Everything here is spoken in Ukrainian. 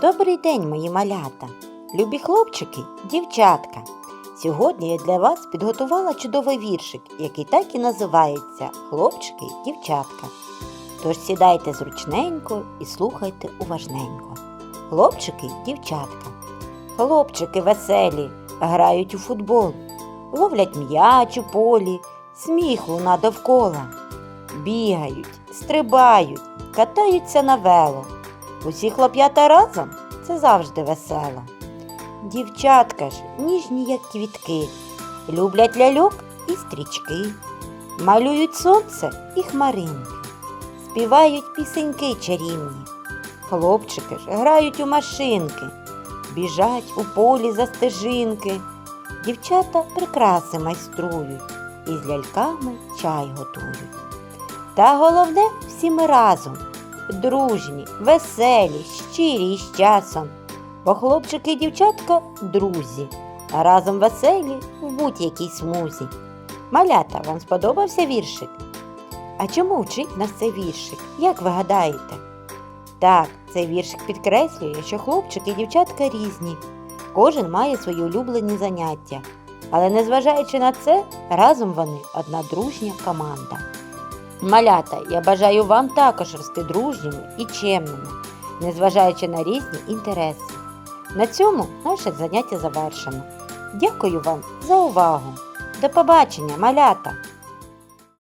Добрий день, мої малята, любі хлопчики, дівчатка. Сьогодні я для вас підготувала чудовий віршик, який так і називається Хлопчики, дівчатка. Тож сідайте зручненько і слухайте уважненько. Хлопчики, дівчатка. Хлопчики веселі, грають у футбол, ловлять м'яч у полі, сміх луна довкола. Бігають, стрибають, катаються на вело. Усі хлоп'ята разом це завжди весело. Дівчатка ж ніжні, як квітки, люблять ляльок і стрічки, малюють сонце і хмаринки, співають пісеньки чарівні. Хлопчики ж грають у машинки, біжать у полі за стежинки. Дівчата прикраси майструють і з ляльками чай готують. Та головне всі ми разом дружні, веселі, щирі і з часом. Бо хлопчики і дівчатка друзі, а разом веселі в будь-якій смузі. Малята, вам сподобався віршик? А чому вчить нас цей віршик? Як ви гадаєте? Так, цей віршик підкреслює, що хлопчики і дівчатка різні. Кожен має свої улюблені заняття. Але незважаючи на це, разом вони одна дружня команда. Малята, я бажаю вам також рости дружніми і чемними, незважаючи на різні інтереси. На цьому наше заняття завершено. Дякую вам за увагу. До побачення, малята!